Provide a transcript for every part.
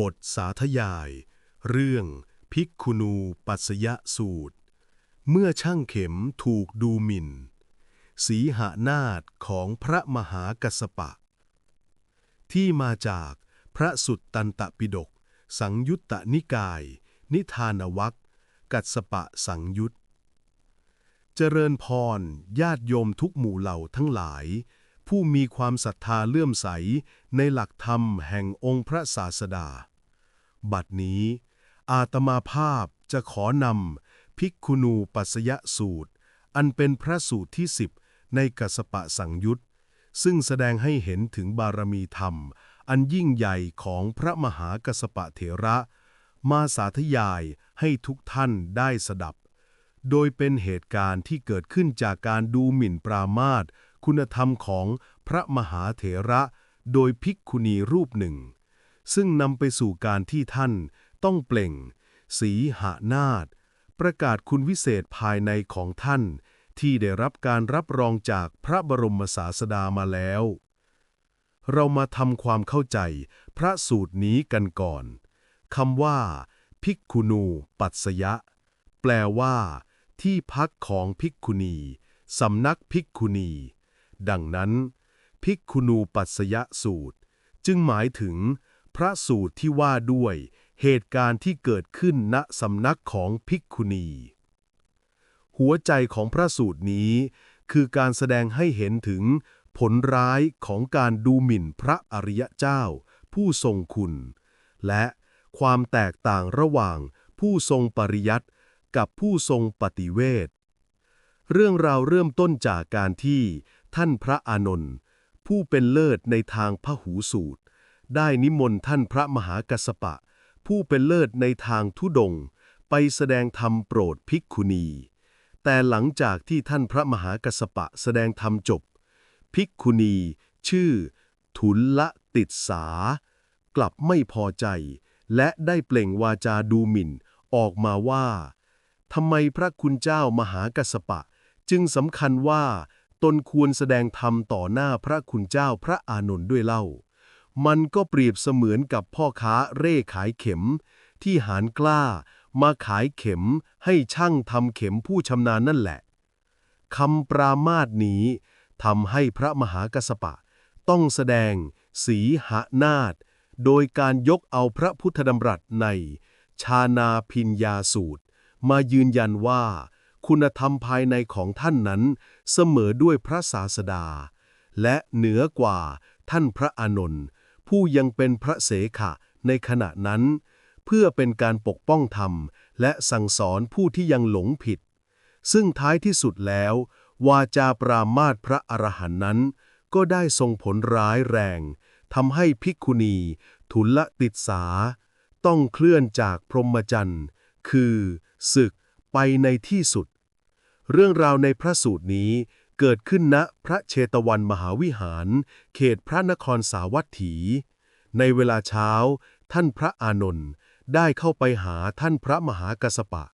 บทสาธยาย เรื่องภิกขุนูปัสยสูตร เมื่อช่างเข็มถูกดูหมิ่น สีหานาฏของพระมหากัสปะ ที่มาจากพระสุตตันตปิฎกสังยุตตนิกาย นิทานวัคกัสปะสังยุต เจริญพรญาติโยมทุกหมู่เหล่าทั้งหลาย ผู้มีความศรัทธาเลื่อมใสในหลักธรรมแห่งองค์พระศาสดา บัดนี้ อาตมาภาพจะขอนำภิกขุนูปัสยสูตร อันเป็นพระสูตรที่สิบในกัสปะสังยุตซึ่งแสดงให้เห็นถึงบารมีธรรม อันยิ่งใหญ่ของพระมหากัสปะเถระ มาสาธยายให้ทุกท่านได้สดับ โดยเป็นเหตุการณ์ที่เกิดขึ้นจากการดูหมิ่นปรามาส คุณธรรมของพระมหาเถระโดยภิกขุณีรูปหนึ่ง ซึ่งนำไปสู่การที่ท่านต้องเปล่ง สีหานาฏประกาศคุณวิเศษภายในของท่าน ที่ได้รับการรับรองจากพระบรมศาสดามาแล้ว เรามาทำความเข้าใจพระสูตรนี้กันก่อนคำว่า ภิกขุนูปัสยะ แปลว่า ที่พักของภิกขุณีสำนักภิกขุณี ดังนั้น ภิกขุนูปัสยะสูตร จึงหมายถึง พระสูตรที่ว่าด้วยเหตุการณ์ที่เกิดขึ้นณสำนักของภิกขุณี หัวใจของพระสูตรนี้ คือการแสดงให้เห็นถึงผลร้ายของการดูหมิ่นพระอริยเจ้า ผู้ทรงคุณ และความแตกต่างระหว่างผู้ทรงปริยัติกับผู้ทรงปฏิเวทเรื่องราวเริ่มต้นจากการที่ ท่านพระอานนท์ผู้เป็นเลิศในทางพหูสูตร ได้นิมนต์ท่านพระมหากัสสปะ ผู้เป็นเลิศในทางทุดง ไปแสดงธรรมโปรดภิกขุณี แต่หลังจากที่ท่านพระมหากัสสปะแสดงธรรมจบ ภิกขุณี ชื่อ ทุลละติดสา กลับไม่พอใจ และได้เปล่งวาจาดูหมิ่นออกมาว่าทำไมพระคุณเจ้ามหากัสสปะ จึงสำคัญว่า ตนควรแสดงธรรมต่อหน้าพระคุณเจ้าพระอานนท์ด้วยเล่า มันก็เปรียบเสมือนกับพ่อค้าเร่ขายเข็ม ที่หารกล้ามาขายเข็มให้ช่างทำเข็มผู้ชำนาญนั่นแหละคำปรามาสนี้ทำให้พระมหากัสปะ ต้องแสดง สีหนาฏโดยการยกเอาพระพุทธดำรัสใน ชานาพิญญาสูตร มายืนยันว่า คุณธรรมภายในของท่านนั้น เสมอด้วยพระศาสดา และเหนือกว่าท่านพระอานนท์ผู้ยังเป็นพระเสขะในขณะนั้น เพื่อเป็นการปกป้องธรรม และสั่งสอนผู้ที่ยังหลงผิด ซึ่งท้ายที่สุดแล้ว วาจาปรามาสพระอรหันต์นั้น ก็ได้ส่งผลร้ายแรงทำให้ภิกขุณี ทุลติดสา ต้องเคลื่อนจากพรหมจรรย์ คือ ศึกไปในที่สุด เรื่องราวในพระสูตรนี้เกิดขึ้นณพระเชตวันมหาวิหาร เขตพระนครสาวัตถี ในเวลาเช้า ท่านพระอานนท์ได้เข้าไปหาท่านพระมหากัสสปะ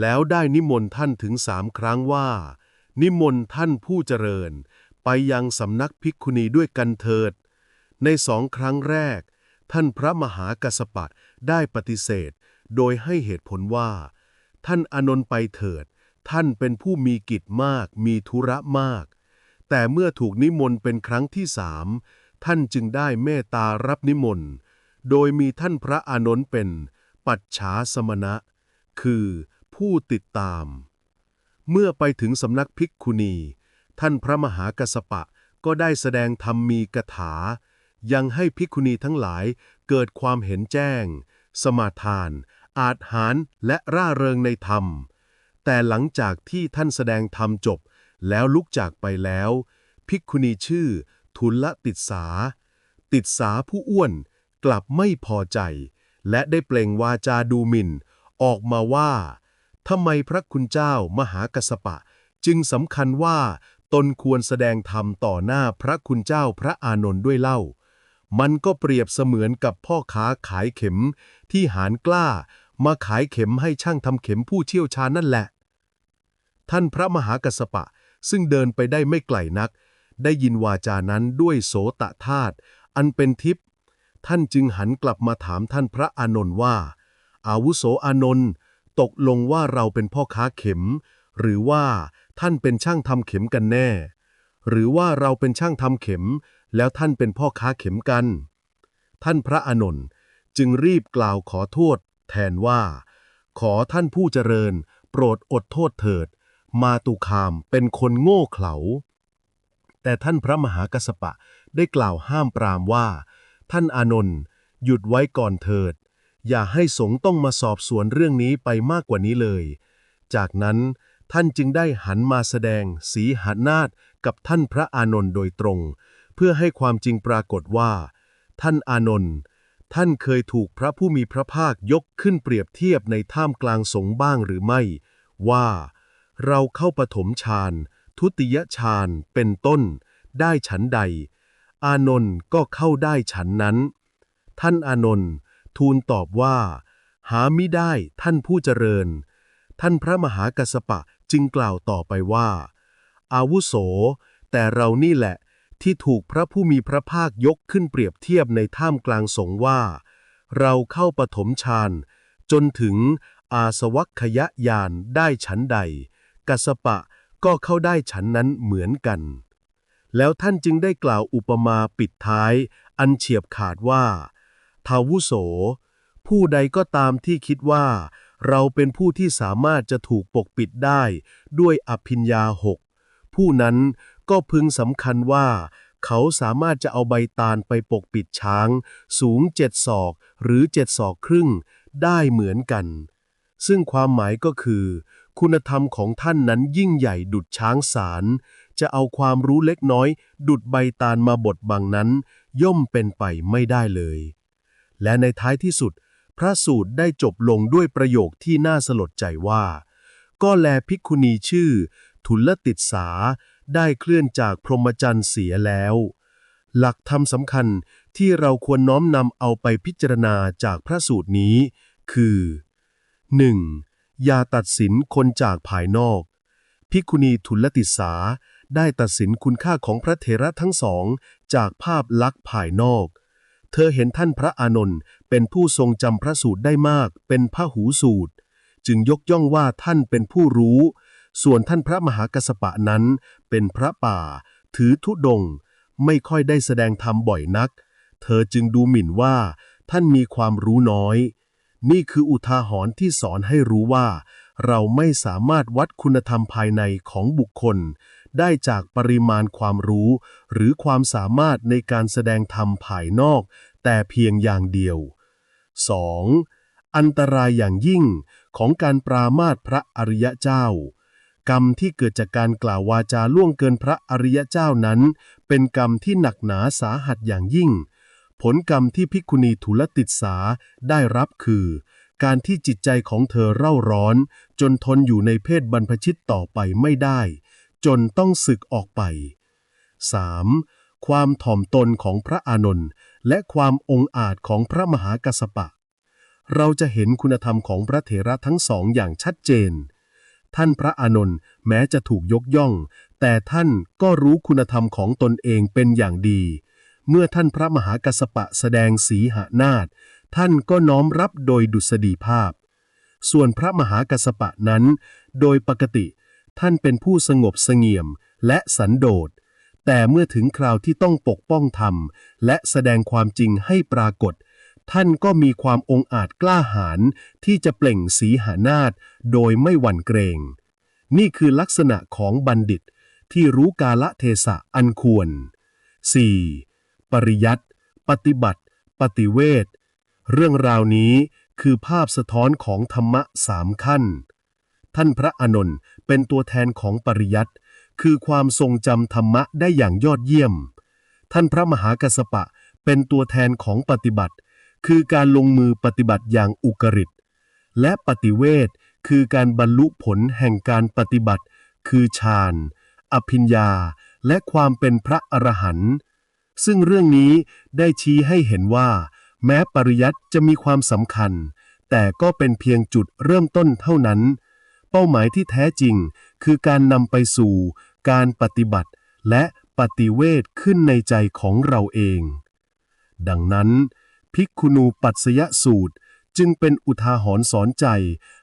แล้วได้นิมนต์ท่านถึงสามครั้งว่า นิมนต์ท่านผู้เจริญ ไปยังสำนักภิกขุณีด้วยกันเถิด ในสองครั้งแรก ท่านพระมหากัสสปะได้ปฏิเสธ โดยให้เหตุผลว่า ท่านอานนท์ไปเถิด ท่านเป็นผู้มีกิจมาก มีธุระมาก แต่เมื่อถูกนิมนต์เป็นครั้งที่สามท่านจึงได้เมตตารับนิมนต์ โดยมีท่านพระอานนท์เป็น ปัจฉาสมณะ คือผู้ติดตาม เมื่อไปถึงสำนักภิกขุณี ท่านพระมหากัสสปะก็ได้แสดงธรรมมีกถา ยังให้ภิกขุณีทั้งหลายเกิดความเห็นแจ้ง สมาทาน อาจหารและร่าเริงในธรรม แต่หลังจากที่ท่านแสดงธรรมจบ แล้วลุกจากไปแล้ว ภิกขุณีชื่อ ทุลติดสา ติดสาผู้อ้วนกลับไม่พอใจ และได้เปล่งวาจาดูหมิ่น ออกมาว่าทำไมพระคุณเจ้ามหากัสสปะ จึงสำคัญว่าตนควรแสดงธรรมต่อหน้าพระคุณเจ้าพระอานนท์ด้วยเล่า มันก็เปรียบเสมือนกับพ่อค้าขายเข็มที่หารกล้า มาขายเข็มให้ช่างทำเข็มผู้เชี่ยวชาญนั่นแหละ ท่านพระมหากัสสปะ ซึ่งเดินไปได้ไม่ไกลนัก ได้ยินวาจานั้นด้วยโสตธาตุอันเป็นทิพย์ท่านจึงหันกลับมาถามท่านพระอานนท์ว่า อาวุโสอานนท์ตกลงว่าเราเป็นพ่อค้าเข็ม หรือว่าท่านเป็นช่างทำเข็มกันแน่ หรือว่าเราเป็นช่างทำเข็ม แล้วท่านเป็นพ่อค้าเข็มกัน ท่านพระอานนท์จึงรีบกล่าวขอโทษ แทนว่า ขอท่านผู้เจริญ โปรดอดโทษเถิด มาตุคามเป็นคนโง่เขลา แต่ท่านพระมหากัสปะได้กล่าวห้ามปรามว่า ท่านอานนท์หยุดไว้ก่อนเถิด อย่าให้สงต้องมาสอบสวนเรื่องนี้ไปมากกว่านี้เลย จากนั้นท่านจึงได้หันมาแสดงสีหานาฏกับท่านพระอานนท์โดยตรง เพื่อให้ความจริงปรากฏว่า ท่านอานนท์ ท่านเคยถูกพระผู้มีพระภาคยกขึ้นเปรียบเทียบในท่ามกลางสงบ้างหรือไม่ ว่า เราเข้าปฐมฌานทุติยฌานเป็นต้น ได้ฉันใด อานนท์ก็เข้าได้ฉันนั้น ท่านอานนท์ทูลตอบว่า หามิได้ท่านผู้เจริญ ท่านพระมหากัสสปะจึงกล่าวต่อไปว่า อาวุโส แต่เรานี่แหละ ที่ถูกพระผู้มีพระภาคยกขึ้นเปรียบเทียบในท่ามกลางสงว่า เราเข้าปฐมฌานจนถึงอาสวัคคยญาณได้ฉันใด กัสปะก็เข้าได้ฉันนั้นเหมือนกัน แล้วท่านจึงได้กล่าวอุปมาปิดท้าย อันเฉียบขาดว่า ทาวุโส ผู้ใดก็ตามที่คิดว่า เราเป็นผู้ที่สามารถจะถูกปกปิดได้ด้วยอภิญญาหกผู้นั้น ก็พึงสำคัญว่า เขาสามารถจะเอาใบตาลไปปกปิดช้าง สูงเจ็ดศอกหรือเจ็ดศอกครึ่ง ได้เหมือนกัน ซึ่งความหมายก็คือ คุณธรรมของท่านนั้นยิ่งใหญ่ดุดช้างสาร จะเอาความรู้เล็กน้อย ดุดใบตาลมาบดบังนั้น ย่อมเป็นไปไม่ได้เลย และในท้ายที่สุด พระสูตรได้จบลงด้วยประโยคที่น่าสลดใจว่า ก็แลภิกขุณีชื่อ ทุลติดสา ได้เคลื่อนจากพรหมจรรย์เสียแล้ว หลักธรรมสำคัญที่เราควรน้อมนำเอาไปพิจารณาจากพระสูตรนี้ คือ 1. อย่าตัดสินคนจากภายนอกภิกุณีทุลติสาได้ตัดสินคุณค่าของพระเถระทั้งสอง จากภาพลักษณ์ภายนอก เธอเห็นท่านพระอานนท์เป็นผู้ทรงจำพระสูตรได้มาก เป็นพระหูสูตร จึงยกย่องว่าท่านเป็นผู้รู้ ส่วนท่านพระมหากัสสปะนั้นเป็นพระป่า ถือธุดง ไม่ค่อยได้แสดงธรรมบ่อยนัก เธอจึงดูหมิ่นว่า ท่านมีความรู้น้อย นี่คืออุทาหรณ์ที่สอนให้รู้ว่า เราไม่สามารถวัดคุณธรรมภายในของบุคคล ได้จากปริมาณความรู้ หรือความสามารถในการแสดงธรรมภายนอก แต่เพียงอย่างเดียว 2. อันตรายอย่างยิ่งของการปรามาสพระอริยเจ้า กรรมที่เกิดจากการกล่าววาจาล่วงเกินพระอริยเจ้านั้น เป็นกรรมที่หนักหนาสาหัสอย่างยิ่ง ผลกรรมที่ภิกุณีทุลติดสาได้รับคือ การที่จิตใจของเธอเร่าร้อน จนทนอยู่ในเพศบรรพชิตต่อไปไม่ได้ จนต้องสึกออกไป 3. ความถ่อมตนของพระอานนท์และความองอาจของพระมหากัสสปะ เราจะเห็นคุณธรรมของพระเถระทั้งสองอย่างชัดเจน ท่านพระอานนท์แม้จะถูกยกย่อง แต่ท่านก็รู้คุณธรรมของตนเองเป็นอย่างดี เมื่อท่านพระมหากัสสปะแสดงสีหานาฏท่านก็น้อมรับโดยดุษฎีภาพ ส่วนพระมหากัสสปะนั้น โดยปกติ ท่านเป็นผู้สงบเสงี่ยมและสันโดษ แต่เมื่อถึงคราวที่ต้องปกป้องธรรม และแสดงความจริงให้ปรากฏ ท่านก็มีความองอาจกล้าหาญที่จะเปล่งสีหานาฏโดยไม่หวั่นเกรง นี่คือลักษณะของบัณฑิตที่รู้กาละเทศะอันควร 4. ปริยัติปฏิบัติ ปฏิเวทเรื่องราวนี้คือภาพสะท้อนของธรรมะสามขั้น ท่านพระอนนท์เป็นตัวแทนของปริยัติ คือความทรงจำธรรมะได้อย่างยอดเยี่ยม ท่านพระมหากัสปะเป็นตัวแทนของปฏิบัติ คือการลงมือปฏิบัติอย่างอุกฤษและปฏิเวทคือการบรรลุผลแห่งการปฏิบัติ คือฌานอภิญญา และความเป็นพระอรหันต์ซึ่งเรื่องนี้ได้ชี้ให้เห็นว่า แม้ปริยัติจะมีความสำคัญ แต่ก็เป็นเพียงจุดเริ่มต้นเท่านั้น เป้าหมายที่แท้จริง คือการนำไปสู่ การปฏิบัติ และปฏิเวทขึ้นในใจของเราเอง ดังนั้น ภิกขุนูปัสยสูตร จึงเป็นอุทาหรณ์สอนใจ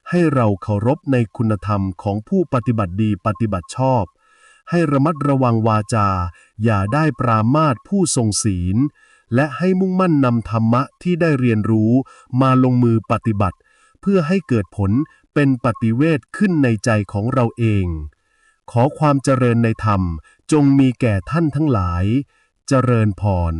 ให้เราเคารพในคุณธรรมของผู้ปฏิบัติดีปฏิบัติชอบ ให้ระมัดระวังวาจา อย่าได้ปรามาสผู้ทรงศีล และให้มุ่งมั่นนำธรรมะที่ได้เรียนรู้มาลงมือปฏิบัติ เพื่อให้เกิดผลเป็นปฏิเวทขึ้นในใจของเราเอง ขอความเจริญในธรรมจงมีแก่ท่านทั้งหลาย เจริญพร